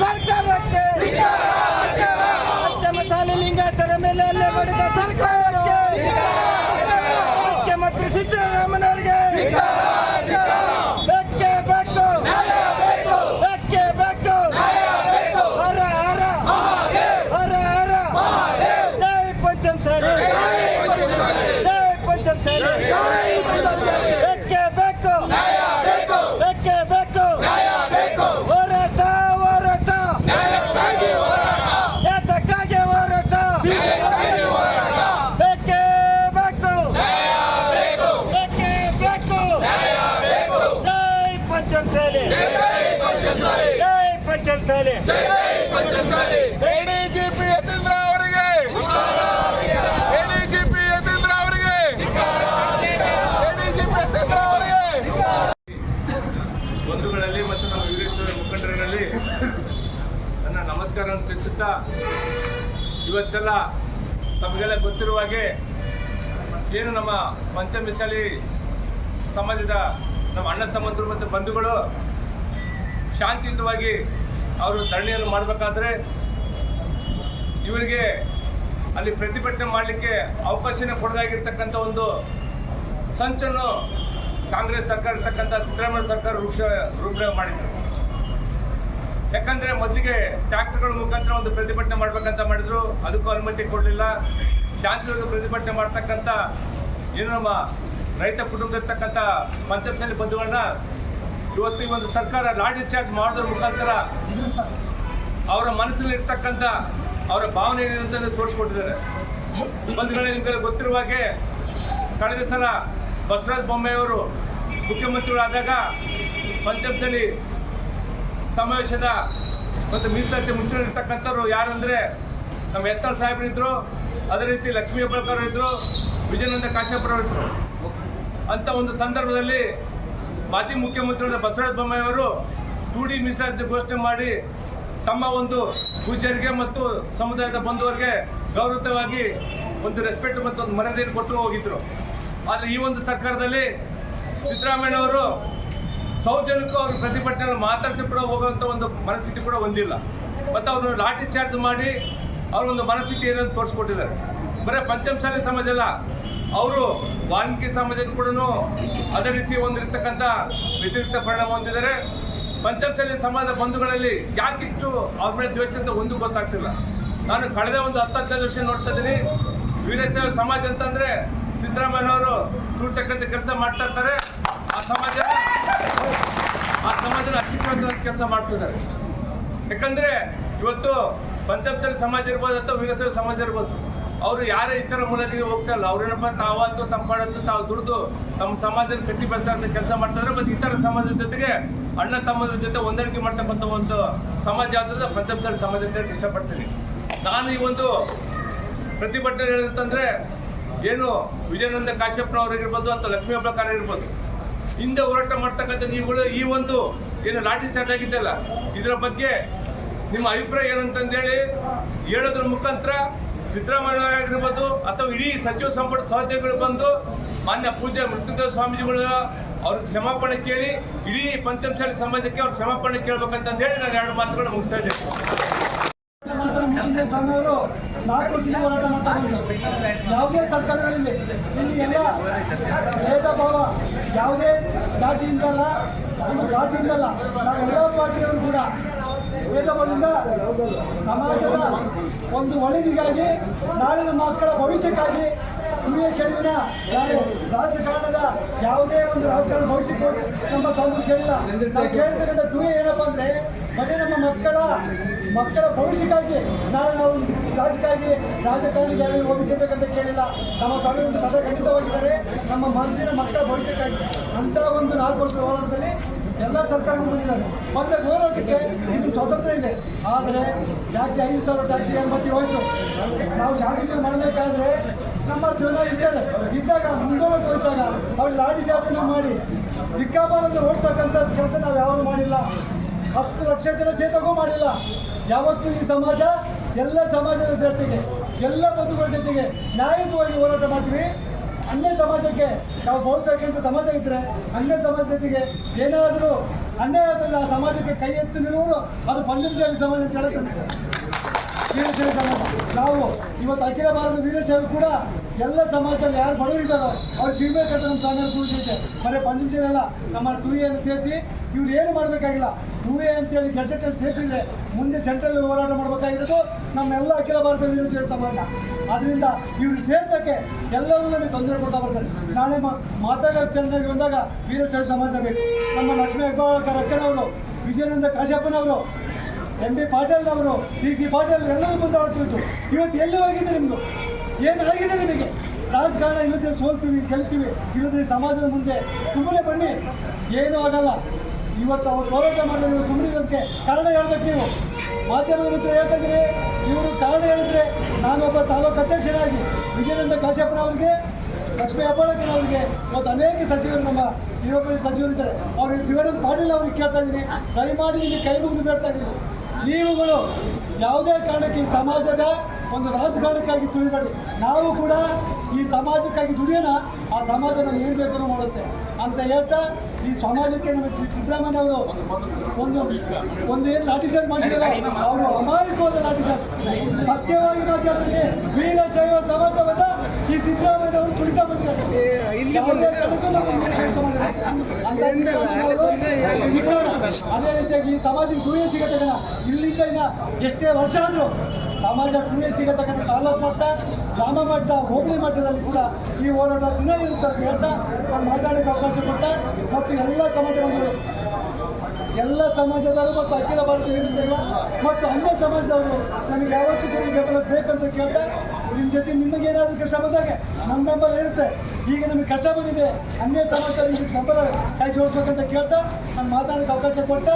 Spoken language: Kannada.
ಸರ್ಕಾರಕ್ಕೆ. ಪಂಚಮಸಾಲಿ ಲಿಂಗಾಯತರ ಮೇಲೆ ಅಲ್ಲೇ ಮಾಡಿದ ಸರ್ಕಾರಕ್ಕೆ ಮುಖ್ಯಮಂತ್ರಿ ಸಿದ್ದರಾಮಯ್ಯನವರಿಗೆ ಬೆಕ್ಕೆ ಬೇಕು ಬೆಕ್ಕೆ ಬೇಕು ಹರ ಹರ ಹರ ಹರ ಜೈ ಪಂಚಮಸಾಲಿ ಜೈ ಪಂಚಮಸಾಲಿ ಬೆಕ್ಕೆ ಬೇಕು ಬೆಕ್ಕೆ ಬೇಕು ಹೋರಾಟ ಹೋರಾಟ ಯಾತಕ್ಕಾಗಿ ಹೋರಾಟ ಬೇಕೇ ಬೇಕು ಬೇಕೇ ಬೇಕು ಜೈ ಪಂಚಮಸಾಲಿ ಜೈ ಪಂಚಮಸಾಲಿ ಎಡಿಜಿಪಿ ಯತೀಂದ್ರ ಅವರಿಗೆ. ಎಡಿಜಿಪಿ ಯತೀಂದ್ರ ಅವರಿಗೆ. ಎಡಿಜಿಪಿ ಯತೀಂದ್ರ ಅವರಿಗೆ. ಬಂಧುಗಳಲ್ಲಿ ಮತ್ತು ನಮ್ಮ ಮುಖಂಡರಲ್ಲಿ ನನ್ನ ನಮಸ್ಕಾರವನ್ನು ತಿಳಿಸುತ್ತಾ ಇವತ್ತೆಲ್ಲ ತಮಗೆಲ್ಲ ಗೊತ್ತಿರುವ ಹಾಗೆ ಏನು ನಮ್ಮ ಪಂಚಮಿಸಾಲಿ ಸಮಾಜದ ನಮ್ಮ ಅಣ್ಣ ತಮ್ಮಂದರು ಮತ್ತು ಬಂಧುಗಳು ಶಾಂತಿಯುತವಾಗಿ ಅವರು ಧರಣಿಯನ್ನು ಮಾಡಬೇಕಾದ್ರೆ ಇವರಿಗೆ ಅಲ್ಲಿ ಪ್ರತಿಭಟನೆ ಮಾಡಲಿಕ್ಕೆ ಅವಕಾಶನೇ ಕೊಡದಾಗಿರ್ತಕ್ಕಂಥ ಒಂದು ಸಂಚನ್ನು ಕಾಂಗ್ರೆಸ್ ಸರ್ಕಾರ ಇರ್ತಕ್ಕಂಥ ಸಿದ್ದರಾಮಯ್ಯ ಸರ್ಕಾರ ರೂಪ ರೂಪಣೆ ಮಾಡಿದರು. ಯಾಕಂದರೆ ಮೊದಲಿಗೆ ಟ್ಯಾಕ್ಟರ್ಗಳ ಮುಖಾಂತರ ಒಂದು ಪ್ರತಿಭಟನೆ ಮಾಡ್ಬೇಕಂತ ಮಾಡಿದ್ರು. ಅದಕ್ಕೂ ಅನುಮತಿ ಕೊಡಲಿಲ್ಲ. ಶಾಂತಿಯುತ ಪ್ರತಿಭಟನೆ ಮಾಡ್ತಕ್ಕಂಥ ಏನು ನಮ್ಮ ರೈತ ಕುಟುಂಬ ಇರ್ತಕ್ಕಂಥ ಪಂಚಾಯತ್ನಲ್ಲಿ ಬಂಧುಗಳನ್ನ ಇವತ್ತು ಈ ಒಂದು ಸರ್ಕಾರ ಲಾಠಿ ಚಾರ್ಜ್ ಮಾಡೋದ್ರ ಮುಖಾಂತರ ಅವರ ಮನಸ್ಸಲ್ಲಿ ಇರ್ತಕ್ಕಂಥ ಅವರ ಭಾವನೆ ಏನಿದೆ ತೋರಿಸ್ಕೊಟ್ಟಿದ್ದಾರೆ. ಬಂಧುಗಳೇ ನಿಮಗೆ ಗೊತ್ತಿರುವ ಹಾಗೆ ಕಳೆದ ಸಲ ಬಸವರಾಜ ಬೊಮ್ಮೆಯವರು ಮುಖ್ಯಮಂತ್ರಿಗಳಾದಾಗ ಪಂಚಮಸಲಿ ಸಮಾವೇಶದ ಮತ್ತು ಮೀಸಲಾತಿ ಮುಂಚೂಣಿರ್ತಕ್ಕಂಥವ್ರು ಯಾರಂದರೆ ನಮ್ಮ ಎತ್ತಲ್ ಸಾಹೇಬ್ರು ಇದ್ರು, ಅದೇ ರೀತಿ ಲಕ್ಷ್ಮೀ ಹೆಬ್ಬಾಳ್ಕರ್ ಇದ್ದರು ವಿಜಯನಂದ ಕಾಶ್ಯಪ್ಪರವರು ಇದ್ದರು ಅಂತ ಒಂದು ಸಂದರ್ಭದಲ್ಲಿ ಮಾಜಿ ಮುಖ್ಯಮಂತ್ರಿಗಳಾದ ಬಸವರಾಜ ಬೊಮ್ಮಾಯಿ ಅವರು ಟೂಡಿ ಮೀಸಲಾತಿ ಘೋಷಣೆ ಮಾಡಿ ತಮ್ಮ ಒಂದು ಪೂಜರಿಗೆ ಮತ್ತು ಸಮುದಾಯದ ಬಂಧುವರಿಗೆ ಗೌರವವಾಗಿ ಒಂದು ರೆಸ್ಪೆಕ್ಟ್ ಮತ್ತು ಒಂದು ಮರ್ಯಾದೆಯನ್ನು ಕೊಟ್ಟು ಹೋಗಿದ್ರು. ಆದರೆ ಈ ಒಂದು ಸರ್ಕಾರದಲ್ಲಿ ಸಿದ್ದರಾಮಯ್ಯನವರು ಸೌಜನ್ಯಕ್ಕೂ ಅವರು ಪ್ರತಿಭಟನೆ ಮಾತಾಡಿಸಿ ಕೂಡ ಹೋಗುವಂಥ ಒಂದು ಮನಸ್ಥಿತಿ ಕೂಡ ಹೊಂದಿಲ್ಲ. ಮತ್ತು ಅವರು ಲಾಠಿ ಚಾರ್ಜ್ ಮಾಡಿ ಅವ್ರ ಒಂದು ಮನಸ್ಥಿತಿ ಏನಂತ ತೋರಿಸ್ಕೊಟ್ಟಿದ್ದಾರೆ. ಬರೀ ಪಂಚಮಸಾಲಿ ಸಮಾಜ ಅವರು ವಾಲ್ಮೀಕಿ ಸಮಾಜದ ಕೂಡ ಅದೇ ರೀತಿ ಹೊಂದಿರತಕ್ಕಂಥ ವ್ಯತಿರಿಕ್ತ ಪರಿಣಾಮ ಹೊಂದಿದ್ದಾರೆ. ಪಂಚಮಸಾಲಿ ಸಮಾಜದ ಬಂಧುಗಳಲ್ಲಿ ಯಾಕಿಷ್ಟು ಅವ್ರ ಮೇಲೆ ದ್ವೇಷ ಅಂತ ಒಂದು ಗೊತ್ತಾಗ್ತಿಲ್ಲ. ನಾನು ಕಳೆದ ಒಂದು ಹತ್ತು ಹದಿನೈದು ವರ್ಷ ನೋಡ್ತಾ ಇದ್ದೀನಿ. ವೀರಶೈವ ಸಮಾಜ ಅಂತಂದ್ರೆ ಸಿದ್ದರಾಮಯ್ಯನವರು ತೂರ್ತಕ್ಕಂಥ ಕೆಲಸ ಮಾಡ್ತಾ ಇರ್ತಾರೆ. ಆ ಸಮಾಜ ಆ ಸಮಾಜದ ಅತ್ಯುತ್ತಮ ಕೆಲಸ ಮಾಡ್ತಿದ್ದಾರೆ ಯಾಕಂದ್ರೆ ಇವತ್ತು ಪಂಚಮಸಾಲಿ ಸಮಾಜ ಇರ್ಬೋದು ಅಥವಾ ವೀರಶೈವ ಸಮಾಜ ಇರ್ಬೋದು. ಅವರು ಯಾರೇ ಇತರ ಮೂಲಗಳಿಗೆ ಹೋಗ್ತಾರಲ್ಲ ಅವ್ರೇನಪ್ಪ ತಾವತ್ತು ತಮ್ಮ ಪಾಡಂತೂ ತಾವು ದುಡಿದು ತಮ್ಮ ಸಮಾಜದ ಕಟ್ಟಿ ಅಂತ ಕೆಲಸ ಮಾಡ್ತಾರೆ ಮತ್ತು ಇತರ ಸಮಾಜದ ಜೊತೆಗೆ ಅಣ್ಣ ತಮ್ಮದ್ರ ಜೊತೆ ಹೊಂದಾಣಿಕೆ ಮಾಡ್ತಕ್ಕಂಥ ಒಂದು ಸಮಾಜ ಯಾವ್ದು ಪಂಚಮಸಾಲಿ ಸಮಾಜ ಅಂತ ಇಷ್ಟಪಡ್ತೀನಿ. ನಾನು ಈ ಒಂದು ಪ್ರತಿಭಟನೆ ಹೇಳಂತಂದ್ರೆ ಏನು ವಿಜಯಾನಂದ ಕಾಶ್ಯಪ್ನವರಿಗಿರ್ಬೋದು ಅಥವಾ ಲಕ್ಷ್ಮೀ ಪ್ರಕಾರ ಇರ್ಬೋದು ಹಿಂದೆ ಹೋರಾಟ ಮಾಡ್ತಕ್ಕಂಥ ನೀವುಗಳು ಈ ಒಂದು ಏನು ಲಾಠಿ ಚಾರ್ಜ್ ಆಗಿದ್ದಲ್ಲ, ಇದರ ಬಗ್ಗೆ ನಿಮ್ಮ ಅಭಿಪ್ರಾಯ ಏನಂತಂದೇಳಿ ಹೇಳೋದ್ರ ಮುಖಾಂತರ ಸಿದ್ದರಾಮಯ್ಯ ಆಗಿರ್ಬೋದು ಅಥವಾ ಇಡೀ ಸಚಿವ ಸಂಪುಟ ಸಹೋದ್ಯೋಗಿಗಳು ಬಂದು ಮಾನ್ಯ ಪೂಜ್ಯ ಮೃತ್ಯುಂಜಯ ಸ್ವಾಮೀಜಿಗಳು ಅವ್ರ ಕ್ಷಮಾಪಣೆ ಕೇಳಿ, ಇಡೀ ಪಂಚಮಶಾಲಿ ಸಮಾಜಕ್ಕೆ ಅವ್ರ ಕ್ಷಮಾಪಣೆ ಕೇಳ್ಬೇಕಂತ ಹೇಳಿ ನಾನು ಎರಡು ಮಾತುಗಳು ಮುಗಿಸ್ತಾ ಇದ್ದೇನೆ. ನಾಲ್ಕು ವರ್ಷದ ಹೋರಾಟ ಮಾಡ್ತಾರೆ ಯಾವುದೇ ಸರ್ಕಾರಗಳಿಲ್ಲ ಇಲ್ಲಿ ಎಲ್ಲ ಭೇದ ಭಾವ ಯಾವುದೇ ಜಾತಿಯಿಂದಲ್ಲ, ಒಂದು ಜಾತಿಯಿಂದಲ್ಲ, ನಾವೆಲ್ಲ ಪಾರ್ಟಿಯವರು ಕೂಡ ಭೇದ ಭಾವದಿಂದ ಸಮಾಜದ ಒಂದು ಒಳಗಿಗಾಗಿ ನಾಳಿನ ಮಕ್ಕಳ ಭವಿಷ್ಯಕ್ಕಾಗಿ ನೀವೇ ಕೆಳಗಿನ ನಾನು ರಾಜಕಾರಣದ ಯಾವುದೇ ಒಂದು ರಾಜಕಾರಣ ಭವಿಷ್ಯಕ್ಕೋಸ್ಕರ ನಮ್ಮ ಸಂಬಂಧ ಕೇಳಿಲ್ಲ. ನಾವು ಕೇಳ್ತಕ್ಕಂಥ ಟೂ ಏನಪ್ಪ ಅಂದರೆ, ಬರೀ ನಮ್ಮ ಮಕ್ಕಳ ಮಕ್ಕಳ ಭವಿಷ್ಯಕ್ಕಾಗಿ ನಾವು ನಾವು ರಾಜಕಾಗಿ ರಾಜಕಾರಣಿಗಾಗಿ ಹೋಗಿಸಬೇಕಂತ ಕೇಳಿಲ್ಲ. ನಮ್ಮ ಒಂದು ಕಥೆ ಖಂಡಿತವಾಗಿದ್ದಾರೆ. ನಮ್ಮ ಮಂದಿನ ಮಕ್ಕಳ ಭವಿಷ್ಯಕ್ಕಾಗಿ ಅಂತ ಒಂದು ನಾಲ್ಕು ವರ್ಷದ ಹೋರಾಟದಲ್ಲಿ ಎಲ್ಲ ಸರ್ಕಾರಗಳು ಬಂದಿದ್ದಾರೆ. ಮತ್ತೆ ಹೋರಾಟಕ್ಕೆ ಇದು ಸ್ವತಂತ್ರ ಇದೆ. ಆದರೆ ಜಾತಿ ಐದು ಸಾವಿರ ಜಾತಿ ಎಂಬತ್ತಿ ಹೋಯ್ತು ನಾವು ಶಾಂತಿ ಮಾಡಬೇಕಾದ್ರೆ ನಮ್ಮ ಜನ ಇದ್ದಾರೆ ಇದ್ದಾಗ ಮುಂದೋಗಿ ತೋರಿಸಿದಾಗ ಅವ್ರು ಲಾಡಿ ಜಾತಿನ ಮಾಡಿ ಸಿಕ್ಕಾಪಾರನ್ನು ಓಡ್ತಕ್ಕಂಥ ಕೆಲಸ ನಾವು ಯಾವಾಗ ಮಾಡಿಲ್ಲ. ಹತ್ತು ಲಕ್ಷ ಜನ ಚೇತಕೂ ಮಾಡಿಲ್ಲ. ಯಾವತ್ತೂ ಈ ಸಮಾಜ, ಎಲ್ಲ ಸಮಾಜದ ಜೊತೆಗೆ, ಎಲ್ಲ ಬಂಧುಗಳ ಜೊತೆಗೆ ನ್ಯಾಯಯುತವಾಗಿ ಹೋರಾಟ ಮಾಡ್ತೀವಿ. ಅನ್ಯ ಸಮಾಜಕ್ಕೆ, ನಾವು ಬಹುಸಂಖ್ಯಾತ ಸಮಾಜ ಇದ್ದರೆ ಅನ್ಯ ಸಮಾಜ ಜೊತೆಗೆ ಏನಾದರೂ ಅನ್ಯಾಯದಲ್ಲಿ ಆ ಸಮಾಜಕ್ಕೆ ಕೈ ಎತ್ತಿ ನಿಲ್ಲುವರು ಅದು ಪಂಚಮಸಾಲಿ ಸಮಾಜ ಅಂತ ಸಮಾಜ. ನಾವು ಇವತ್ತು ಅಖಿಲ ಭಾರತ ವೀರಶೈವ ಕೂಡ ಎಲ್ಲ ಸಮಾಜದಲ್ಲಿ ಯಾರು ಬಡವರಿದ್ದಾರೋ ಅವ್ರು ಸಿಗಬೇಕಂತ ನಮ್ಮ ಸಾಂಗ್ ಇದೆ ಬರೀ ಪಂಚಮಸಾಲಿ ಅಲ್ಲ ನಮ್ಮ ಟೂ ಎನ್ನು ಸೇರಿಸಿ, ಇವ್ರು ಏನು ಮಾಡಬೇಕಾಗಿಲ್ಲ. ಟೂ ಎ ಅಂತೇಳಿ ಗೆಜೆಟಲ್ಲಿ ಸೇರಿಸಿದ್ರೆ ಮುಂದೆ ಸೆಂಟ್ರಲ್ ಹೋರಾಟ ಮಾಡಬೇಕಾಗಿರೋದು ನಮ್ಮೆಲ್ಲ ಅಖಿಲ ಭಾರತ ಯೂನಿವರ್ಸಿಟಿ ಸಮಾಜ. ಅದರಿಂದ ಇವ್ರು ಸೇರ್ಸೋಕ್ಕೆ ಎಲ್ಲರೂ ನಮಗೆ ತೊಂದರೆ ಕೊಡ್ತಾ ಬರ್ತಾರೆ. ನಾಳೆ ಮಾತಾಡೋ ಚೆನ್ನಾಗಿ ಬಂದಾಗ ವೀರಶೈವ ಸಮಾಜ ಬೇಕು. ನಮ್ಮ ಲಕ್ಷ್ಮೀ ಹೆಬ್ಬಾಳ್ಕರ್ ಅಕ್ಕನವರು, ವಿಜಯಾನಂದ ಕಾಶ್ಯಪ್ಪನವರು ಎಂ ಬಿ ಪಾಟೀಲ್ ಅವರು ಸಿ ಸಿ ಪಾಟೀಲ್ ಎಲ್ಲರೂ ಮುಂದಾಡ್ತಿತ್ತು ಇವತ್ತು ಎಲ್ಲಿ ಹೋಗಿದೆ ನಿಮ್ಮದು ಏನಾಗಿದೆ ನಿಮಗೆ? ರಾಜಕಾರಣ ಇಲ್ಲದೆ ಸೋಲ್ತೀವಿ, ಗೆಲ್ತೀವಿ ಇಲ್ಲದ್ರೆ ಸಮಾಜದ ಮುಂದೆ ಸುಮ್ಮನೆ ಬನ್ನಿ. ಏನೂ ಆಗಲ್ಲ. ಇವತ್ತು ಅವರು ಹೋರಾಟ ಮಾಡಿದ್ರೆ ನೀವು ಸುಮ್ಮನೆ ಇರೋದಕ್ಕೆ ಕಾರಣ ಹೇಳ್ಬೇಕು ನೀವು. ಮಾಧ್ಯಮದ ಮಿತ್ರ ಹೇಳ್ತಾ ಇದ್ದೀರಿ ಇವರು ಕಾರಣ ಹೇಳಿದ್ರೆ ನಾನೊಬ್ಬ ತಾಲೂಕು ಅಧ್ಯಕ್ಷರಾಗಿ ವಿಜಯನಂದ ಕಾಶ್ಯಪ್ಪನವ್ರಿಗೆ ಲಕ್ಷ್ಮೀ ಹೆಬ್ಬಾಳಕರವರಿಗೆ ಇವತ್ತು ಅನೇಕ ಸಚಿವರು ನಮ್ಮ ಯುವಕರ ಸಚಿವರು ಇದ್ದಾರೆ. ಅವರು ಶಿವನಂದ ಪಾಟೀಲ್ ಅವ್ರಿಗೆ ಕೇಳ್ತಾ ಇದ್ದೀನಿ. ದಯಮಾಡಿ ನಿಮಗೆ ಕೈ ಮುಗಿದು ಬೇಡ್ತಾ ಇದ್ದೀನಿ. ನೀವುಗಳು ಯಾವುದೇ ಕಾರಣಕ್ಕೆ ಸಮಾಜದ ಒಂದು ರಾಜಕಾರಣಕ್ಕಾಗಿ ತುಳಿದಾಡಿ ನಾವು ಕೂಡ ಈ ಸಮಾಜಕ್ಕಾಗಿ ದುಡಿಯೋಣ, ಆ ಸಮಾಜ ನಮ್ಗೆ ಏನು ಬೇಕಾದ್ರೂ ಮಾಡುತ್ತೆ ಅಂತ ಹೇಳ್ತಾ ಈ ಸಮಾಜಕ್ಕೆ ನಮಗೆ ಸಿದ್ದರಾಮಯ್ಯ ಅವರು ಒಂದು ಒಂದು ಏನು ಲಾಠಿ ಚಾರ್ಜ್ ಮಾಡಿದ್ದಾರೆ, ಅವರು ಅಮಾಯಕವಾದ ಲಾಠಿ ಚಾರ್ಜ್ ಸತ್ಯವಾಗಿ ವೀರ ಶೈವ ಸಮಾಜವನ್ನ ಈ ಸಿದ್ದರಾಮಯ್ಯ ಅವರು ಕುಳಿತಾ ಬಂದಿದ್ದಾರೆ. ಅದೇ ರೀತಿಯಾಗಿ ಈ ಸಮಾಜಕ್ಕೆ ಗುರಿಯ ಸಿಗತಕ್ಕನ ಇಲ್ಲಿಂದ ಇನ್ನ ಎಷ್ಟೇ ವರ್ಷ ಆದರೂ ಸಮಾಜ ಗುರಿಯ ಸಿಗತಕ್ಕಂಥ ತಾಲೂಕು ಮಟ್ಟ ಗ್ರಾಮ ಮಟ್ಟ ಹೋಬಳಿ ಮಟ್ಟದಲ್ಲಿ ಕೂಡ ಈ ಹೋರಾಟ ದಿನ ಇರುತ್ತೆ ಅಂತ ಹೇಳ್ತಾ ಮಾತಾಡೋಕ್ಕೆ ಅವಕಾಶ ಕೊಟ್ಟ ಮತ್ತು ಎಲ್ಲ ಸಮಾಜ ಬಂಧುಗಳು ಎಲ್ಲ ಸಮಾಜದವರು ಮತ್ತು ಅಖಿಲ ಭಾರತ ವೀರಶೈವ ಮತ್ತು ಅನ್ಯ ಸಮಾಜದವರು ನಮಗೆ ಯಾವತ್ತೂ ಕೂಡ ಬೆಂಬಲ ಬೇಕಂತ ಕೇಳ್ತಾ ನಿಮ್ಮ ಜೊತೆ ನಿಮಗೆ ಏನಾದರೂ ಕಷ್ಟ ಬಂದಾಗ ನಮ್ಮ ಬೆಂಬಲ ಇರುತ್ತೆ. ಈಗ ನಮಗೆ ಕಷ್ಟ ಬಂದಿದೆ. ಅನ್ಯ ಸಮಾಜದಲ್ಲಿ ಬೆಂಬಲ ಕೈ ಜೋಡಿಸ್ಬೇಕಂತ ಕೇಳ್ತಾ, ನಾನು ಮಾತಾಡೋಕ್ಕೆ ಅವಕಾಶ ಕೊಟ್ಟ